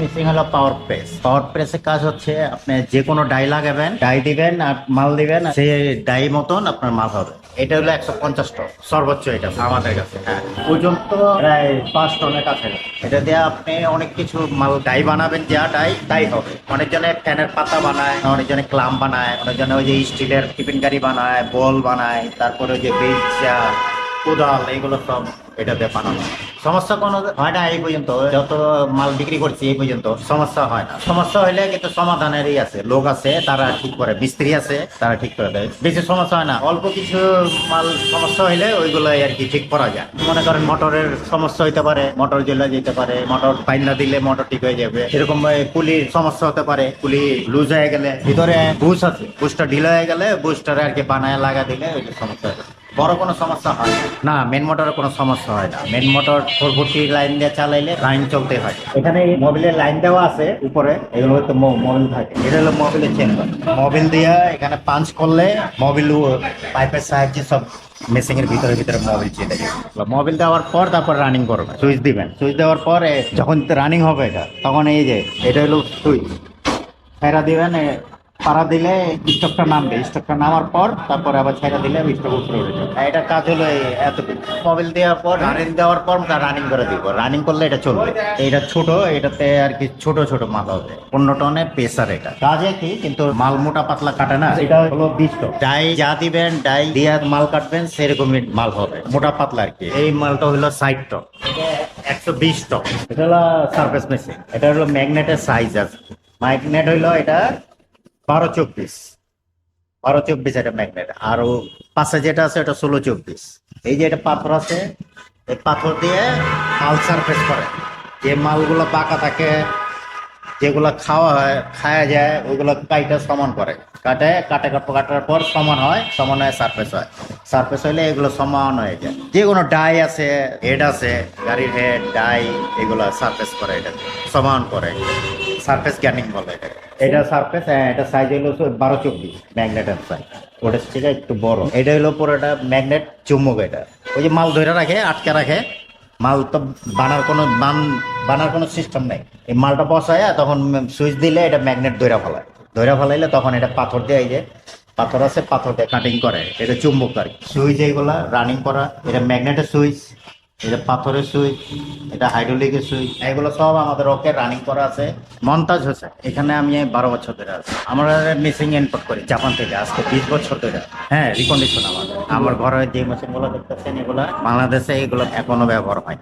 Missing হলো পাওয়ার press পাওয়ার প্রেসের কাজ হচ্ছে আপনি যে কোনো ডাই লাগাবেন ডাই দিবেন আর মাল দিবেন সেই ডাই মতন আপনার মাল হবে। এটা হলো একশো পঞ্চাশ টন সর্বোচ্চ এটা। আমাদের কাছে। হ্যাঁ ওজন তো প্রায় পাঁচ টনের কাছে এটা দিয়ে আপনি অনেক কিছু মাল ডাই বানাবেন যা ডাই তাই হবে। অনেকজনে ফ্যানের পাতা বানায় অনেকজনে ক্লাম বানায় অনেকজনে ওই যে স্টিলের টিফিন গাড়ি বানায় বল বানায় তারপরে ওই যে বেঞ্চ কোদাল এগুলো সব এটা দিয়ে বানানো সমস্যা কোনো হয় না এই পর্যন্ত। যত মাল বিক্রি করছি এই পর্যন্ত সমস্যা হয় না। সমস্যা হলে কিন্তু সমাধানেরই আছে। লোক আছে, তারা ঠিক করে। মিস্ত্রি আছে, তারা ঠিক করে দেয়। বেশি সমস্যা হয় না। অল্প কিছু মাল সমস্যা হইলে ওইগুলো আর কি ঠিক করা যায়। মনে করেন মোটরের সমস্যা হইতে পারে, মোটর জ্বলে যেতে পারে, মোটর পাইনা দিলে মোটর ঠিক হয়ে যাবে। এরকম পুলির সমস্যা হতে পারে। পুলি লুজ হয়ে গেলে ভিতরে বুশ আছে। বুশটা ঢিলা হয়ে গেলে বুশটারে আর কি বানায় লাগা দিলে ওই সমস্যা হবে বড় কোনো সমস্যা হয় না। মেন মোটরের কোনো সমস্যা হয় না। Main motor four forty line দিয়ে চালাইলে লাইন চলতে হয়। এখানে মোবিলের লাইন দেওয়া আছে উপরে। এগুলো হচ্ছে মোবিল থাকে। এটা হলো মোবিলের চেম্বার মোবিল দিয়ে এখানে পাঞ্চ করলে মোবিল পাইপের সাহায্যে সব মেশিং এর ভিতরে ভিতরে মোবিল চেলে যায়। মোবিল দেওয়ার পর তারপর রানিং করবে। সুইচ দিবেন। সুইচ দেওয়ার পর যখন রানিং হবে এটা তখন এই যে এটা হলো সুইচ ফেরা দিবেন পাড়া দিলে স্টকটা নামবে। স্টকটা নামার পর তারপরে আবার ছেড়ে দিলে স্টক উপরে উঠে যাবে। এটার কাজ হলো এতটুকু। মোবিল দেওয়ার পর রানিং দেওয়ার পর রানিং করে দিব। রানিং করলে এটা চলবে। এটা ছোট, এটাতে আর কি ছোট ছোট মাল হবে। পনেরো টনে পেসার এটা। কাজে কি কিন্তু মাল মোটা পাতলা কাটে না। এটা হলো বিশ টন। ডাই যা দিবেন, ডাই দিয়ে মাল কাটবেন, সেরকমই মাল হবে। মোটা পাতলা আর কি। এই মালটা হলো ষাট টন। একশো বিশ টন। এটা হলো সার্ভিস মেশিন এটা হলো ম্যাগনেটের সাইজ আছে ম্যাগনেট হইল এটা বারো চব্বিশ। বারো চব্বিশ এটা ম্যাগনেট আর ও পাশে যেটা আছে ওটা ষোলো চব্বিশ। এই যে এটা পাথর আছে, এই পাথর দিয়ে মাল সারফেস করে। যে মালগুলো পাকা থাকে, যেগুলো খাওয়া হয়, খায়া যায়, ওইগুলো কাইটা সমান করে। কাটে কাটে কাট কাটার পর সমান হয়, সমান হয়ে সারফেস হয়। সারফেস হইলে এগুলো সমান হয়ে যায়। যে কোনো ডাই আছে, হেড আছে, গাড়ির হেড, ডাই, এগুলো সারফেস করে এটা সমান করে। সারফেস গ্যানিং বলে এটা এটা সারফেস এটা সাইজ হলো বারো চব্বিশ ম্যাগনেটের সাইজ ওটা থেকে একটু বড়। এটা হলো পুরোটা ম্যাগনেট চুম্বক এটা। ওই যে মাল ধরে রাখে, আটকে রাখে। মাল তো বানার কোনো বান, বানার কোনো সিস্টেম নেই। এই মালটা বসায় তখন সুইচ দিলে এটা ম্যাগনেট ধরে ফেলায়। ধরে ফেলাইলে তখন এটা পাথর দিয়ে যে পাথর আছে, পাথর দিয়ে কাটিং করে। এটা চুম্বক আর সুইচ এইগুলা রানিং করা, এটা ম্যাগনেটের সুইচ এটা পাথরের সুইচ এটা হাইড্রোলিকের সুইচ এগুলো সব আমাদের ওকে রানিং করা আছে। মন্তাজ হোসেন এখানে আমি বারো বছর ধরে আছি। আমরা মেশিন এনপোর্ট করি, জাপান থেকে আজকে বিশ বছর ধরে। হ্যাঁ রিকন্ডিশন আমাদের। আমার ঘরে যে মেশিনগুলো দেখতেছেন, এগুলো বাংলাদেশে এগুলো এখনও ব্যবহার হয়